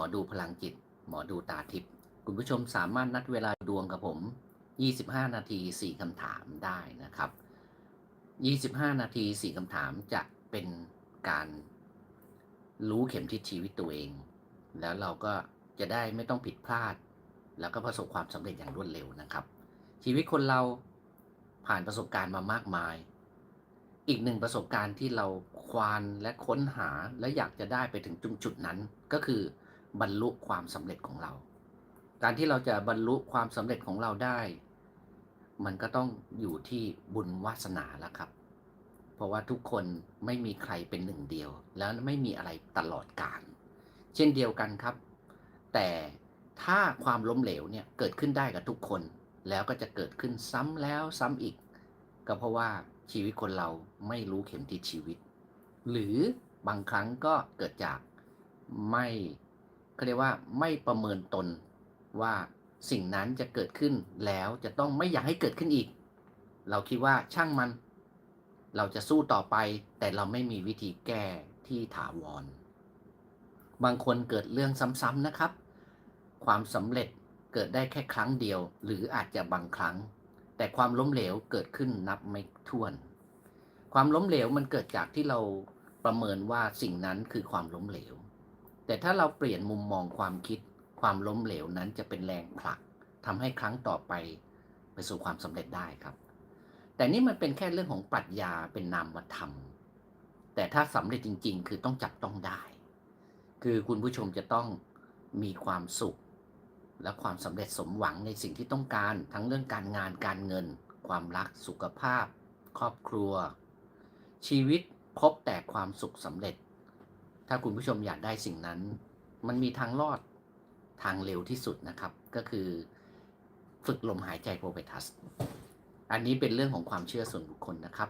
อดูพลังจิต หมอดูตาทิพย์คุณผู้ชมสามารถนัดเวลาดวงกับผม 25 นาที 4 คำถามได้นะครับ 25 นาที 4 คำถามจะเป็นการรู้เข็มทิศชีวิตตัวเอง แล้วเราก็จะได้ไม่ต้องผิดพลาด แล้วก็ประสบความสำเร็จอย่างรวดเร็วนะครับ ชีวิตคนเราผ่านประสบการณ์มามากมาย อีกหนึ่งประสบการณ์ที่เราควานและค้นหาและอยากจะได้ไปถึงจุดจุดนั้นก็คือ บรรลุความสำเร็จของเรา การที่เราจะบรรลุความสำเร็จของเราได้ มันก็ต้องอยู่ที่บุญวาสนาแล้วครับ เพราะว่าทุกคนไม่มีใครเป็นหนึ่งเดียว แล้วไม่มีอะไรตลอดกาลเช่นเดียวกันครับ แต่ถ้าความล้มเหลวเนี่ยเกิดขึ้นได้กับทุกคน แล้วก็จะเกิดขึ้นซ้ำแล้วซ้ำอีก ก็เพราะว่าชีวิตคนเราไม่รู้เข็มทิศชีวิต หรือบางครั้งก็เกิดจากไม่ เขาเรียกว่าไม่ประเมินตนว่าสิ่งนั้นจะเกิดขึ้นแล้วจะต้องไม่อยากให้เกิดขึ้นอีก เราคิดว่าช่างมัน เราจะสู้ต่อไป แต่เราไม่มีวิธีแก้ที่ถาวร บางคนเกิดเรื่องซ้ำๆนะครับ ความสำเร็จเกิดได้แค่ครั้งเดียว หรืออาจจะบางครั้ง แต่ความล้มเหลวเกิดขึ้นนับไม่ถ้วน ความล้มเหลวมันเกิดจากที่เราประเมินว่าสิ่งนั้นคือความล้มเหลว แต่ถ้าเราเปลี่ยนมุมมองความคิดความล้มเหลวนั้นจะเป็นแรงผลักทำให้ครั้งต่อไปไปสู่ความสำเร็จได้ครับ แต่นี่มันเป็นแค่เรื่องของปรัชญาเป็นนามธรรม แต่ถ้าสำเร็จจริง ๆ คือต้องจับต้องได้ คือคุณผู้ชมจะต้องมีความสุข และความสำเร็จสมหวังในสิ่งที่ต้องการ ทั้งเรื่องการงานการเงิน ความรักสุขภาพ ครอบครัว ชีวิตพบแต่ความสุขสำเร็จ ถ้าคุณผู้ชมอยากได้สิ่งนั้น มันมีทางรอดทางเร็วที่สุดนะครับ ก็คือฝึกลมหายใจโพเปทัส อันนี้เป็นเรื่องของความเชื่อส่วนบุคคลนะครับ